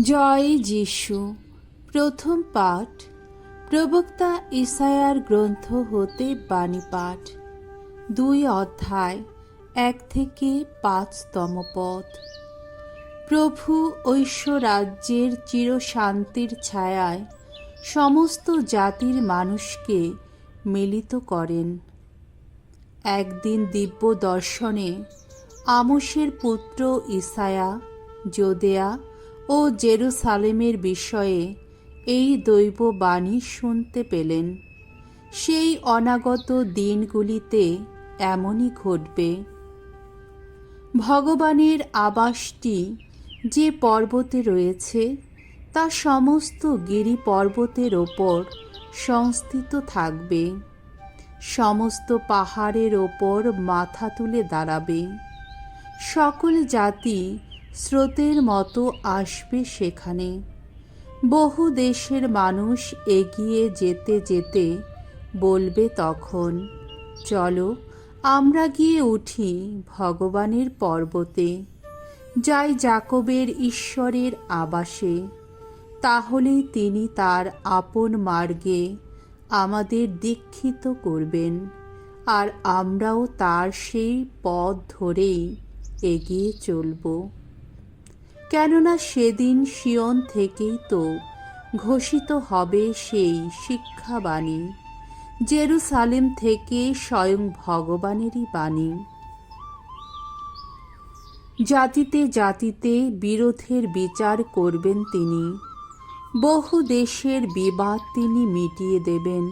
জয় যিশু। প্রথম পাঠ। প্রবক্তা ইসায়ার গ্রন্থ হতে বাণী পাঠ। দুই অধ্যায়, এক থেকে পাঁচতম পদ। প্রভু ঐশ্ব রাজ্যের চিরশান্তির ছায়ায় সমস্ত জাতির মানুষকে মিলিত করেন। একদিন দিব্য দর্শনে আমোসের পুত্র ইসায়া যোদেয়া ও জেরুসালেমের বিষয়ে এই দৈব বাণী শুনতে পেলেন। সেই অনাগত দিনগুলিতে এমনই ঘটবে। ভগবানের আবাসটি যে পর্বতে রয়েছে, তা সমস্ত গিরি পর্বতের ওপর সংস্থিত থাকবে। সমস্ত পাহাড়ের ওপর মাথা তুলে দাঁড়াবে। সকল জাতি স্রোতের মতো আসবে সেখানে। বহু দেশের মানুষ এগিয়ে যেতে যেতে বলবে তখন, চলো, আমরা গিয়ে উঠি ভগবানের পর্বতে। যাই জাকবের ঈশ্বরের আবাসে। তাহলেই তিনি তার আপন মার্গে আমাদের দীক্ষিত করবেন। আর আমরাও তার সেই পথ ধরেই এগিয়ে চলব। কেননা সেদিন শিয়ন থেকেই তো ঘোষিত হবে সেই শিক্ষাবাণী। জেরুসালেম থেকে স্বয়ং ভগবানেরই বাণী। জাতিতে জাতিতে বিরোধের বিচার করবেন তিনি। বহু দেশের বিবাদ তিনি মিটিয়ে দেবেন।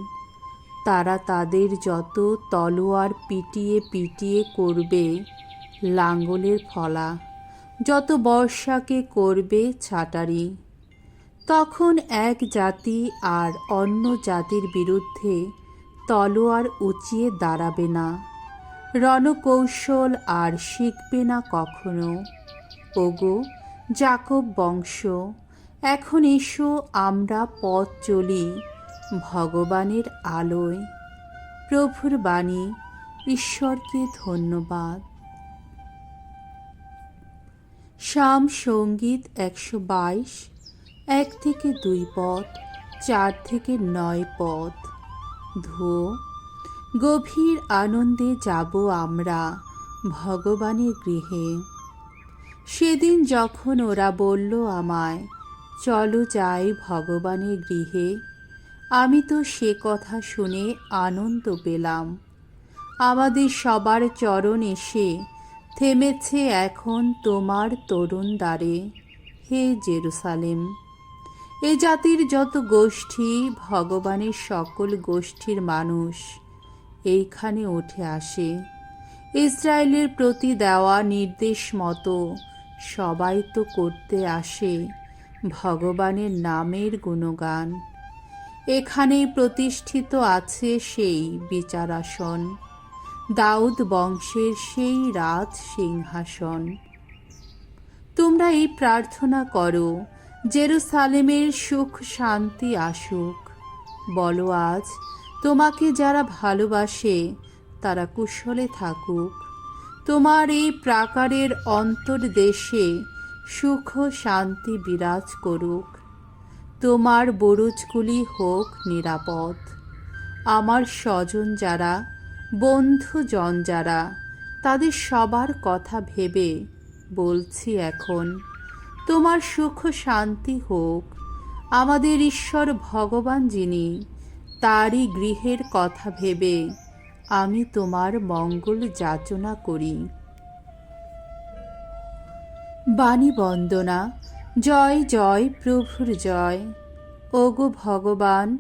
তারা তাদের যত তলোয়ার পিটিয়ে পিটিয়ে করবে, লাঙ্গলের ফলা। যত বর্ষাকে করবে ছাটারি, তখন এক জাতি আর অন্য জাতির বিরুদ্ধে তলোয়ার উঁচিয়ে দাঁড়াবে না। রণকৌশল আর শিখবে না কখনো। ওগো, জাকব বংশ, এখন এসো আমরা পথ চলি ভগবানের আলোয়। প্রভুর বাণী, ঈশ্বরকে ধন্যবাদ। শাম সংগীত একশো বাইশ, এক থেকে দুই পদ, চার থেকে নয় পদ। ধো, গভীর আনন্দে যাব আমরা ভগবানের গৃহে। সেদিন যখন ওরা বলল আমায়, চলো যাই ভগবানের গৃহে, আমি তো সে কথা শুনে আনন্দ পেলাম। আমাদের সবার চরণ এসে থেমেছে এখন তোমার তরুণ দ্বারে। হে জেরুসালেম, এ জাতির যত গোষ্ঠী, ভগবানের সকল গোষ্ঠীর মানুষ এইখানে উঠে আসে। ইসরায়েলের প্রতি দেওয়া নির্দেশ মতো সবাই তো করতে আসে ভগবানের নামের গুণগান। এখানেই প্রতিষ্ঠিত আছে সেই বিচারাসন। দাউদ বংশের সেই রাজ সিংহাসন। তোমরা এই প্রার্থনা করো, জেরুসালেমের সুখ শান্তি আসুক। বলো আজ, তোমাকে যারা ভালোবাসে, তারা কুশলে থাকুক। তোমার এই প্রাকারের অন্তর্দেশে সুখ শান্তি বিরাজ করুক। তোমার বরুজগুলি হোক নিরাপদ। আমার স্বজন যারা বন্ধুজন যারা, তাদের সবার কথা ভেবে বলছি এখন, তোমার সুখ শান্তি হোক, আমাদের ঈশ্বর ভগবান যিনি, তারই গৃহের কথা ভেবে আমি তোমার মঙ্গল যাচনা করি। বাণী বন্দনা, জয় জয় প্রভুর জয়। ওগো ভগবান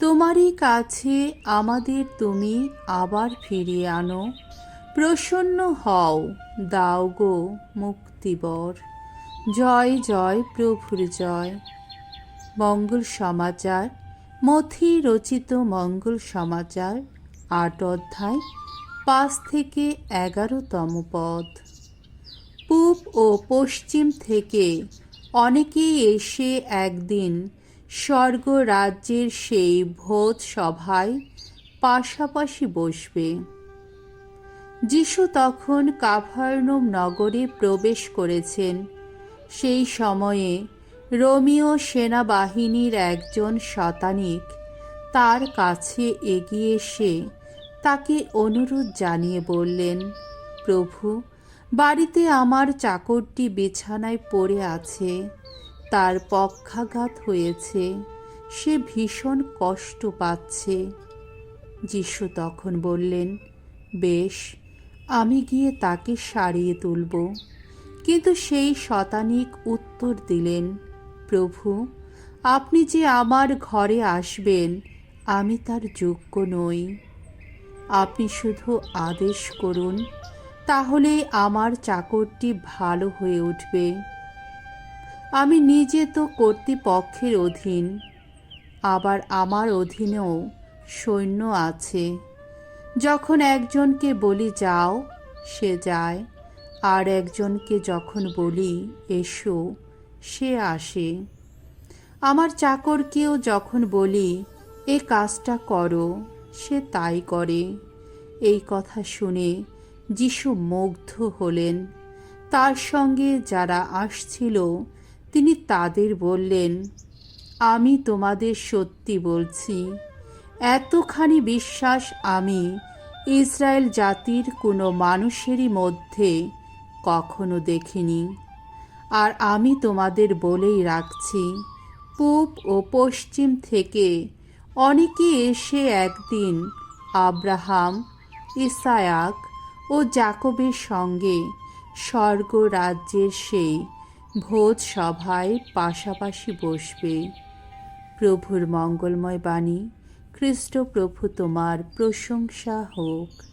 তোমারই কাছে আমাদের তুমি আবার ফিরিয়ে আনো। প্রসন্ন হও, দাও গো মুক্তিবর। জয় জয় প্রভুর জয়। মঙ্গল সমাচার, মথি রচিত মঙ্গল সমাচার, আট অধ্যায়, পাঁচ থেকে এগারোতম পদ। পূব ও পশ্চিম থেকে অনেকেই এসে একদিন স্বর্গ রাজ্যের সেই ভোজ সভায় পাশাপাশি বসবে। যিশু তখন কাফার্নম নগরে প্রবেশ করেছেন। সেই সময়ে রোমিও সেনাবাহিনীর একজন শতানিক তার কাছে এগিয়ে এসে তাকে অনুরোধ জানিয়ে বললেন, প্রভু, বাড়িতে আমার চাকরটি বিছানায় পড়ে আছে। তার পক্ষাঘাত হয়েছে, সে ভীষণ কষ্ট পাচ্ছে। যিশু তখন বললেন, বেশ, আমি গিয়ে তাকে সারিয়ে তুলব। কিন্তু সেই শতানিক উত্তর দিলেন, প্রভু, আপনি যে আমার ঘরে আসবেন, আমি তার যোগ্য নই। আপনি শুধু আদেশ করুন তাহলে আমার চাকরটি ভালো হয়ে উঠবে। আমি নিজে তো কর্তৃপক্ষের অধীন, আবার আমার অধীনেও সৈন্য আছে। যখন একজনকে বলি, যাও, সে যায়। আর একজনকে যখন বলি, এসো, সে আসে। আমার চাকরকেও যখন বলি, এ কাজটা করো, সে তাই করে। এই কথা শুনে যিশু মুগ্ধ হলেন। তার সঙ্গে যারা আসছিল তিনি তাদের বললেন, আমি তোমাদের সত্যি বলছি, এতখানি বিশ্বাস আমি ইসরায়েল জাতির কোনো মানুষেরই মধ্যে কখনো দেখিনি। আর আমি তোমাদের বলেই রাখছি, পূব ও পশ্চিম থেকে অনেকে এসে একদিন আব্রাহাম, ইসায়াক ও জাকবের সঙ্গে স্বর্গ রাজ্যের সেই ভোজ সভায় পাশাপাশি বসবে। প্রভুর মঙ্গলময় বাণী খ্রিস্ট প্রভু তোমার প্রশংসা হোক।